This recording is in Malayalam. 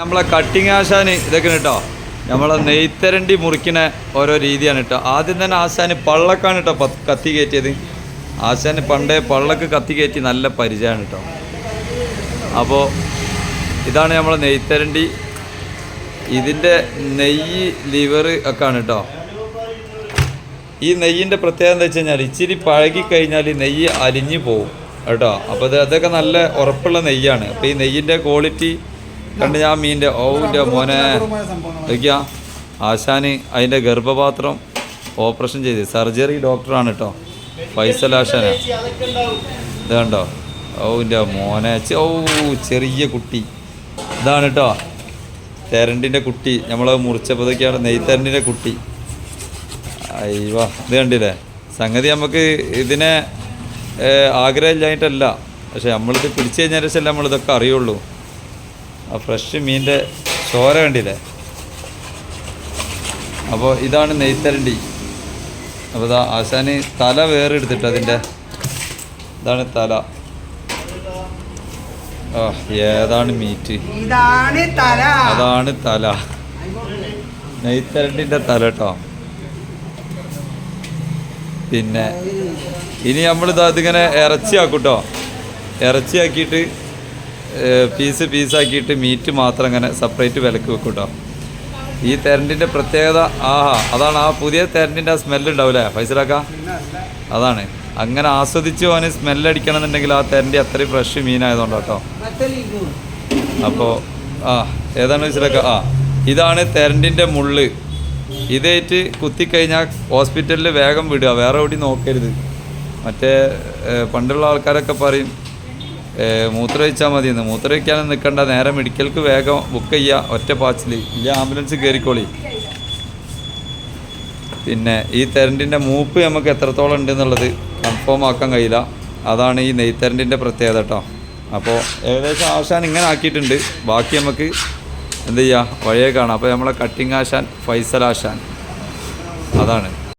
നമ്മളെ കട്ടിങ് ആശാന് ഇതൊക്കെ കേട്ടോ. നമ്മളെ നെയ്ത്തരണ്ടി മുറിക്കണ ഓരോ രീതിയാണ് കേട്ടോ. ആദ്യം തന്നെ ആശാന് പള്ളക്കാണ് കേട്ടോ കത്തി കയറ്റിയത്. ആശാന് പണ്ടേ പള്ളക്ക് കത്തി കയറ്റി നല്ല പരിചയമാണ് കേട്ടോ. അപ്പോൾ ഇതാണ് നമ്മളെ നെയ്ത്തരണ്ടി. ഇതിന്റെ നെയ്യ് ലിവർ ഒക്കെ ആണ് കേട്ടോ. ഈ നെയ്യിന്റെ പ്രത്യേകത എന്താ വെച്ച് കഴിഞ്ഞാൽ ഇച്ചിരി പഴകി കഴിഞ്ഞാൽ നെയ്യ് അലിഞ്ഞു പോകും കേട്ടോ. അപ്പോൾ അത് അതൊക്കെ നല്ല ഉറപ്പുള്ള നെയ്യാണ്. അപ്പോൾ ഈ നെയ്യിന്റെ ക്വാളിറ്റി കണ്ട് ഞാൻ മീന്റെ ഓവിന്റെ മോനെ. നോക്കിയാ ആശാന് അതിന്റെ ഗർഭപാത്രം ഓപ്പറേഷൻ ചെയ്ത്. സർജറി ഡോക്ടറാണ് കേട്ടോ ഫൈസൽ ആശാന. ഇത് കണ്ടോ? ഓവിന്റെ മോനെ. ഓ ചെറിയ കുട്ടി. ഇതാണ് കേട്ടോ തെരണ്ടിന്റെ കുട്ടി. നമ്മൾ മുറിച്ചപ്പോൾ ഇതൊക്കെയാണ് നെയ്ത്തരണ്ടിന്റെ കുട്ടി. അയ്യോ ഇത് കണ്ടില്ലേ? സംഗതി നമുക്ക് ഇതിനെ ആഗ്രഹമില്ലായിട്ടല്ല പക്ഷെ നമ്മളിത് പിടിച്ചു കഴിഞ്ഞാൽ ശേഷം നമ്മളിതൊക്കെ അറിയുള്ളൂ. ആ ഫ്രഷ് മീനിന്റെ ചോര കണ്ടില്ലേ? അപ്പോൾ ഇതാണ് നെയ്ത്തരണ്ടി. അപ്പോൾ ഇതാ ആശാന് തല വേറെ എടുത്തിട്ട് അതിന്റെ ഇതാണ് തല. ആ ഏതാണ് മീറ്റ് അതാണ് തല. നെയ്ത്തരണ്ടിന്റെ തല കേട്ടോ പിന്നെ ഇനി നമ്മളിത് അതിങ്ങനെ ആക്കൂട്ടോ ഇറച്ചി ഇറച്ചിയാക്കിയിട്ട് പീസ് പീസാക്കിയിട്ട് മീറ്റ് മാത്രം അങ്ങനെ സെപ്പറേറ്റ് വിലക്ക് വെക്കും കേട്ടോ ഈ തെരണ്ടിന്റെ പ്രത്യേകത ആഹാ അതാണ് ആ പുതിയ തെരണ്ടിന്റെ ആ സ്മെല്ല് ഉണ്ടാവില്ലേ ഫൈസലാക്ക? അതാണ്. അങ്ങനെ ആസ്വദിച്ച് പോകാൻ സ്മെല്ലടിക്കണം എന്നുണ്ടെങ്കിൽ ആ തെരണ്ടി അത്രയും ഫ്രഷ് മീനായതുകൊണ്ട് കേട്ടോ അപ്പോൾ ആ ഏതാണ് വെച്ചിട്ടൊക്കെ ആ ഇതാണ് തെരണ്ടിന്റെ മുള്ള്. ഇതേറ്റ് കുത്തിക്കഴിഞ്ഞാൽ ഹോസ്പിറ്റലിൽ വേഗം വിടുക വേറെ എവിടെയും നോക്കരുത്. മറ്റേ പണ്ടുള്ള ആൾക്കാരൊക്കെ പറയും മൂത്രമൊഴിച്ചാൽ മതി എന്ന് മൂത്രമൊഴിക്കാനും നിൽക്കണ്ട നേരെ മെഡിക്കൽക്ക് വേഗം ബുക്ക് ചെയ്യുക ഒറ്റ പാച്ചിൽ ഇല്ല ആംബുലൻസ് കയറിക്കോളി പിന്നെ ഈ തെരണ്ടിന്റെ മൂപ്പ് നമുക്ക് എത്രത്തോളം ഉണ്ട് എന്നുള്ളത് കൺഫേം ആക്കാൻ കഴിയില്ല. അതാണ് ഈ നെയ്ത്തരണ്ടിന്റെ പ്രത്യേകത കേട്ടോ അപ്പോൾ ഏകദേശം ആശാൻ ഇങ്ങനെ ആക്കിയിട്ടുണ്ട്. ബാക്കി നമുക്ക് എന്ത് ചെയ്യുക വഴിയെ കാണാം. അപ്പോൾ നമ്മളെ കട്ടിങ് ആശാൻ ഫൈസൽ ആശാൻ. അതാണ്.